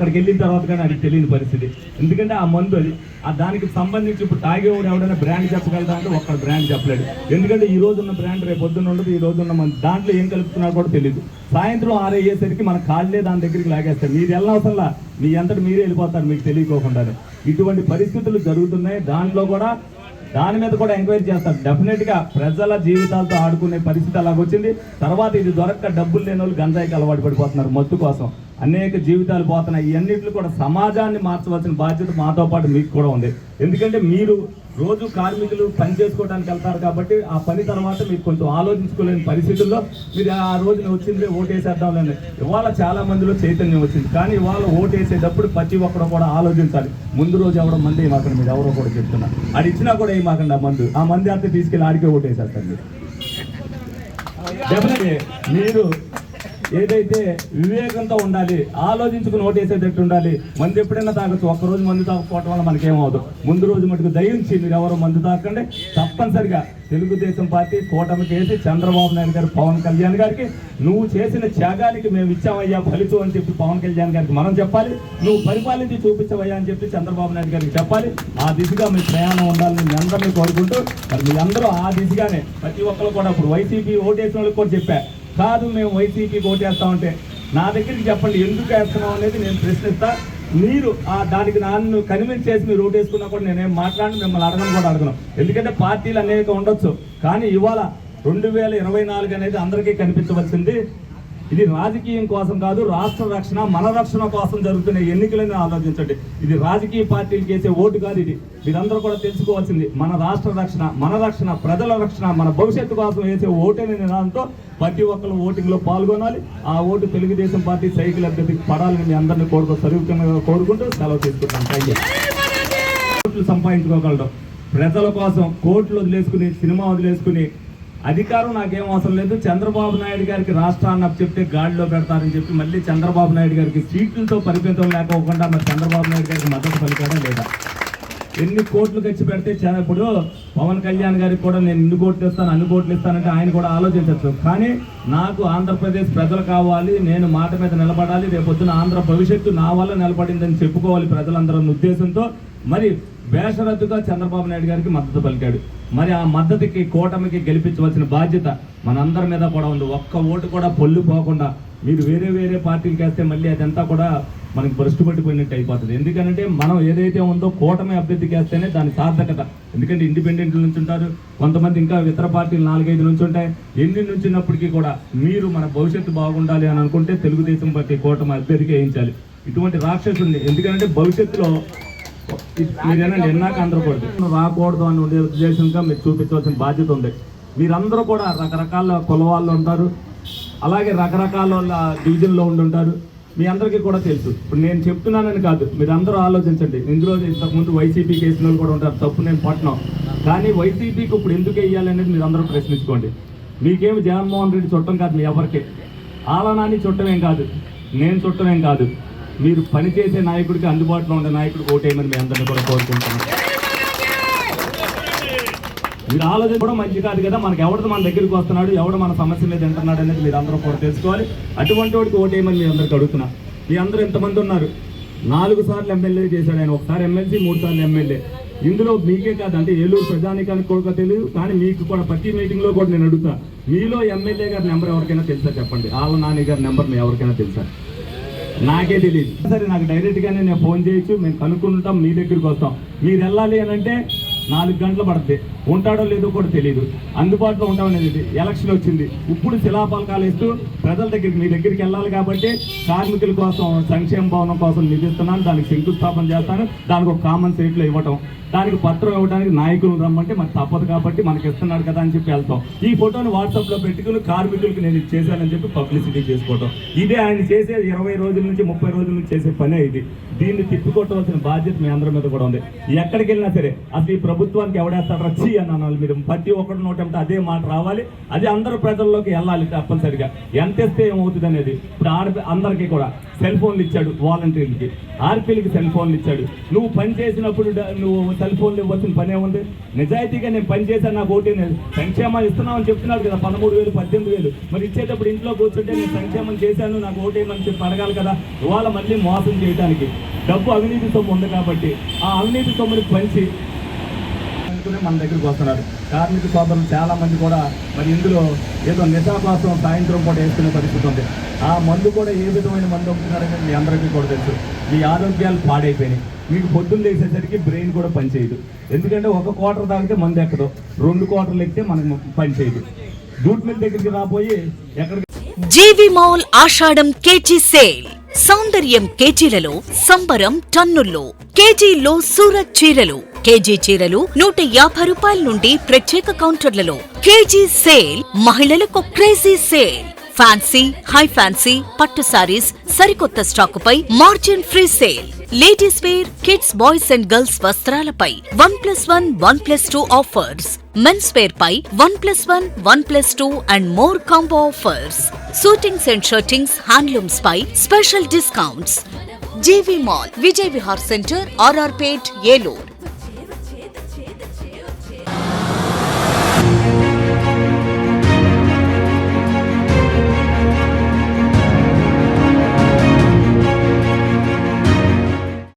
అక్కడికి వెళ్ళిన తర్వాత కానీ అది తెలియని పరిస్థితి. ఎందుకంటే ఆ మందు అది ఆ దానికి సంబంధించి ఇప్పుడు తాగేవాడు ఎవడైనా బ్రాండ్ చెప్పగలరా అంటే ఒక్కడ బ్రాండ్ చెప్పలేడు. ఎందుకంటే ఈ రోజు ఉన్న బ్రాండ్ రేపు పొద్దున్న ఉండదు ఈ రోజు ఉన్న దాంట్లో ఏం కలుపుతున్నారో కూడా తెలియదు సాయంత్రం ఆరయ్యేసరికి మన కాళ్ళే దాని దగ్గరికి లాగేస్తారు మీరు వెళ్ళవసరంలా మీ అంతటి మీరే వెళ్ళిపోతారు మీకు తెలియకోకుండానే. ఇటువంటి పరిస్థితులు జరుగుతున్నాయి. దాంట్లో కూడా దాని మీద కూడా ఎంక్వైరీ చేస్తారు. డెఫినెట్గా ప్రజల జీవితాలతో ఆడుకునే పరిస్థితి అలాగొచ్చింది. తర్వాత ఇది దొరక్క డబ్బులు లేని వాళ్ళు గంజాయికి అలవాటు పడిపోతున్నారు మత్తు కోసం. అనేక జీవితాలు పోతున్నాయి. ఇవన్నిట్లు కూడా సమాజాన్ని మార్చవలసిన బాధ్యత మాతో పాటు మీకు కూడా ఉంది. ఎందుకంటే మీరు రోజు కార్మికులు పని చేసుకోవడానికి వెళ్తారు కాబట్టి ఆ పని తర్వాత మీకు కొంచెం ఆలోచించుకోలేని పరిస్థితుల్లో మీరు ఆ రోజున వచ్చింది ఓటేసేద్దాం లేని ఇవాళ చాలా మందిలో చైతన్యం వచ్చింది. కానీ ఇవాళ ఓటేసేటప్పుడు ప్రతి ఒక్కరు కూడా ఆలోచించాలి. ముందు రోజు ఎవడో మంది ఏమాకండి మీరు? ఎవరో కూడా చెప్తున్నా. అది ఇచ్చినా కూడా ఏమాకండి ఆ మందు? ఆ మంది అంతా తీసుకెళ్ళి ఆడికే ఓటేసేస్తారు మీరు. డెఫినెట్లీ మీరు ఏదైతే వివేకంతో ఉండాలి ఆలోచించుకుని ఓటేసేటట్టు ఉండాలి మందు ఎప్పుడైనా తాగొచ్చు. ఒక్కరోజు మందు తాగకపోవటం వల్ల మనకేమవుతుంది ముందు రోజు మటుకు దయించి మీరు ఎవరు మందు తాకండి తప్పనిసరిగా తెలుగుదేశం పార్టీ కూటమి చేసి చంద్రబాబు నాయుడు గారు పవన్ కళ్యాణ్ గారికి నువ్వు చేసిన త్యాగానికి మేము ఇచ్చామయ్యా ఫలితం అని చెప్పి పవన్ కళ్యాణ్ గారికి మనం చెప్పాలి. నువ్వు పరిపాలించి చూపించవయ్యా అని చెప్పి చంద్రబాబు నాయుడు గారికి చెప్పాలి. ఆ దిశగా మీ ప్రయాణం ఉండాలని మీ అందరినీ కోరుకుంటూ మరి మీ అందరూ ఆ దిశగానే ప్రతి ఒక్కరు కూడా ఇప్పుడు వైసీపీ ఓటేసిన వాళ్ళకి కూడా చెప్పా. కాదు మేము వైసీపీకి ఓటేస్తామంటే నా దగ్గరికి చెప్పండి ఎందుకు వేస్తున్నాం అనేది నేను ప్రశ్నిస్తా. మీరు ఆ దానికి నన్ను కన్విన్స్ చేసి మీరు ఓటేసుకున్నా కూడా నేనేం మాట్లాడి మిమ్మల్ని అడగను కూడా అడగను. ఎందుకంటే పార్టీలు అనేక ఉండొచ్చు. కానీ ఇవాళ రెండు వేల ఇరవై నాలుగు అనేది అందరికీ కనిపించవలసింది ఇది రాజకీయం కోసం కాదు రాష్ట్ర రక్షణ మన రక్షణ కోసం జరుగుతున్న ఎన్నికలని ఆలోచించండి. ఇది రాజకీయ పార్టీలు చేసే ఓటు కాదు ఇది. మీరందరూ కూడా తెలుసుకోవాల్సింది మన రాష్ట్ర రక్షణ మన రక్షణ ప్రజల రక్షణ మన భవిష్యత్తు కోసం వేసే ఓటు నినాదంతో ప్రతి ఒక్కరు ఓటింగ్లో పాల్గొనాలి. ఆ ఓటు తెలుగుదేశం పార్టీ సైకిల్ అభ్యర్థికి పడాలని మీ అందరినీ కోరుకో సరిగ్గా కోరుకుంటూ సెలవు తీసుకుంటాం. థ్యాంక్ యూ కోట్లు ప్రజల కోసం కోట్లు వదిలేసుకుని సినిమా వదిలేసుకుని అధికారం నాకేం అవసరం లేదు. చంద్రబాబు నాయుడు గారికి రాష్ట్రాన్ని చెప్తే గాడిలో పెడతారని చెప్పి మళ్ళీ చంద్రబాబు నాయుడు గారికి సీట్లతో పరిమితం లేకోకుండా మరి చంద్రబాబు నాయుడు గారికి మద్దతు పలికాడా లేదా? ఎన్ని కోట్లు ఖర్చు పెడితే ఇప్పుడు పవన్ కళ్యాణ్ గారికి కూడా నేను ఇన్ని కోట్లు ఇస్తాను అన్ని కోట్లు ఇస్తానంటే ఆయన కూడా ఆలోచించవచ్చు. కానీ నాకు ఆంధ్రప్రదేశ్ ప్రజలు కావాలి నేను మాట మీద నిలబడాలి రేపొద్దున ఆంధ్ర భవిష్యత్తు నా వల్ల నిలబడిందని చెప్పుకోవాలి ప్రజలందరూ ఉద్దేశంతో మరి బేషరద్దుగా చంద్రబాబు నాయుడు గారికి మద్దతు పలికాడు. మరి ఆ మద్దతుకి కూటమికి గెలిపించవలసిన బాధ్యత మనందరి మీద కూడా ఉంది. ఒక్క ఓటు కూడా పొల్లు పోకుండా మీరు వేరే వేరే పార్టీలకు వేస్తే మళ్ళీ అదంతా కూడా మనకి భ్రష్టు పట్టిపోయినట్టు అయిపోతుంది. ఎందుకంటే మనం ఏదైతే ఉందో కూటమి అభ్యర్థికి వేస్తేనే దాని సార్థకత. ఎందుకంటే ఇండిపెండెంట్ నుంచి ఉంటారు కొంతమంది ఇంకా ఇతర పార్టీలు నాలుగైదు నుంచి ఉంటాయి. ఎన్ని నుంచి ఉన్నప్పటికీ కూడా మీరు మన భవిష్యత్తు బాగుండాలి అని అనుకుంటే తెలుగుదేశం పార్టీ కూటమి అభ్యర్థికి వేయించాలి. ఇటువంటి రాక్షసుని ఎందుకంటే భవిష్యత్తులో మీరేనండి ఎన్నాక అందరకూడదు రాకూడదు అని ఉండే ఉద్దేశంగా మీరు చూపించవలసిన బాధ్యత ఉంది. మీరందరూ కూడా రకరకాల కులవాళ్ళు ఉంటారు. అలాగే రకరకాల వాళ్ళ డివిజన్లో ఉండి ఉంటారు. మీ అందరికీ కూడా తెలుసు. ఇప్పుడు నేను చెప్తున్నానని కాదు మీరు అందరూ ఆలోచించండి. ఇందులో ఇంతకుముందు వైసీపీ వేసిన వాళ్ళు కూడా ఉంటారు. తప్పు నేను పట్టణం కానీ వైసీపీకి ఇప్పుడు ఎందుకు వేయాలి అనేది మీరు అందరూ ప్రశ్నించుకోండి. మీకేమి జగన్మోహన్ రెడ్డి చుట్టం కాదు మీ ఎవరికి. ఆలనాన్ని చుట్టమేం కాదు. నేను చుట్టమేం కాదు. మీరు పనిచేసే నాయకుడికి అందుబాటులో ఉండే నాయకుడికి ఓటేయమని మీ అందరినీ కూడా కోరుకుంటున్నాం. మీరు ఆలోచన కూడా మంచి కాదు కదా. మనకి ఎవడు మన దగ్గరికి వస్తున్నాడు ఎవడు మన సమస్య మీద వింటున్నాడు అనేది మీరు అందరూ కూడా తెలుసుకోవాలి. అటువంటి వాడికి ఓటేయమని మీ అందరికి అడుగుతున్నా. మీ అందరూ ఎంతమంది ఉన్నారు? నాలుగు సార్లు ఎమ్మెల్యే చేశాడు ఆయన. ఒకసారి ఎమ్మెల్సీ మూడు సార్లు ఎమ్మెల్యే. ఇందులో మీకే కాదు అంటే ఏలూరు ప్రజానికానికి కూడా తెలియదు కానీ మీకు కూడా ప్రతి మీటింగ్లో కూడా నేను అడుగుతా మీలో ఎమ్మెల్యే గారి నెంబర్ ఎవరికైనా తెలుసా చెప్పండి? ఆళ్ళ నాని గారి నెంబర్ మీ ఎవరికైనా తెలుసా? నాకే తెలియదు సరే నాకు డైరెక్ట్ గానే నేను ఫోన్ చేయొచ్చు మేము కనుక్కుంటాం మీ దగ్గరికి వస్తాం. మీరు వెళ్ళాలి అని అంటే నాలుగు గంటలు పడుతుంది ఉంటాడో లేదో కూడా తెలియదు అందుబాటులో ఉంటామనేది ఎలక్షన్ వచ్చింది. ఇప్పుడు శిలాపలకాలు ఇస్తూ ప్రజల దగ్గరికి మీ దగ్గరికి వెళ్ళాలి కాబట్టి కార్మికుల కోసం సంక్షేమ భవనం కోసం నిధిస్తున్నాను. దానికి శంకుస్థాపన చేస్తాను. దానికి ఒక కామన్ సీట్లు ఇవ్వటం. దానికి పత్రం ఇవ్వడానికి నాయకులు రమ్మంటే మనకు తప్పదు కాబట్టి మనకి ఇస్తున్నాడు కదా అని చెప్పి వెళ్తాం. ఈ ఫోటోని వాట్సాప్లో పెట్టుకుని కార్మికులకు నేను చేశానని చెప్పి పబ్లిసిటీ చేసుకోవటం. ఇదే ఆయన చేసే ఇరవై రోజుల నుంచి ముప్పై రోజుల నుంచి చేసే పనే ఇది. దీన్ని తిప్పికొట్టవలసిన బాధ్యత మీ అందరి మీద కూడా ఉంది. ఎక్కడికి వెళ్ళినా సరే అసలు ఈ ప్రభుత్వానికి ఎవడేస్తాడు రచ్చి అని అనాలి మీరు. ప్రతి ఒక్కటి నోటంటే అదే మాట రావాలి. అది అందరు ప్రజల్లోకి వెళ్ళాలి తప్పనిసరిగా. ఎంత ఇస్తే ఏమవుతుంది అనేది. ఇప్పుడు ఆడ అందరికీ కూడా సెల్ ఫోన్లు ఇచ్చాడు వాలంటీర్లకి. ఆర్పీలకి సెల్ ఫోన్లు ఇచ్చాడు. నువ్వు పని చేసినప్పుడు నువ్వు సెల్ ఫోన్లు ఇవ్వాల్సిన పనే ఉంది నిజాయితీగా నేను పని చేశాను నాకు ఓటే సంక్షేమాలు సంక్షేమం ఇస్తున్నామని చెప్తున్నాడు కదా పదమూడు వేలు పద్దెనిమిది వేలు. మరి ఇచ్చేటప్పుడు ఇంట్లో కూర్చుంటే నేను సంక్షేమం చేశాను నాకు ఓటేమని చెప్పి అడగాలి కదా. ఇవాళ మళ్ళీ మోసం చేయడానికి డబ్బు అవినీతి సొమ్ము ఉంది కాబట్టి ఆ అవినీతి సొమ్ముని పంచి అనుకునే మన దగ్గరికి వస్తున్నారు. కార్మిక సోదరులు చాలా మంది కూడా మరి ఇందులో ఏదో నిశాభాసం సాయంత్రం పూట వేసుకునే పరిస్థితి ఉంది. ఆ మందు కూడా ఏ విధమైన మందు అమ్ముతున్నారని మీ అందరికీ కూడా తెలుసు. మీ ఆరోగ్యాలు పాడైపోయినాయి. మీకు పొద్దున్న లేచేసరికి బ్రెయిన్ కూడా పనిచేయదు. ఎందుకంటే ఒక క్వార్టర్ తాగితే మందు ఎక్కదు. రెండు క్వార్టర్లు ఎక్కితే మనకు పనిచేయదు. జూట్ మిల్ దగ్గరికి రాబోయి ఎక్కడికి G V mall Ashadham KG sale. సౌందర్యం కేజీలలో సంబరం టన్నుల్లో కేజీలో సూరత్ చీరలు. కేజీ చీరలు నూట యాభై రూపాయల నుండి ప్రత్యేక కౌంటర్లలో. కేజీ సేల్ మహిళలకు crazy sale. Fancy high fancy పట్టు సారీస్ సరికొత్త స్టాకుపై margin free sale. Ladies wear kids boys and girls వస్త్రాలపై one plus one one plus two offers. Men's wear pi one plus one one plus two and more combo offers. Suitings and shirtings handlooms pi special discounts. G V mall Vijay Vihar centre R R Pet Eluru.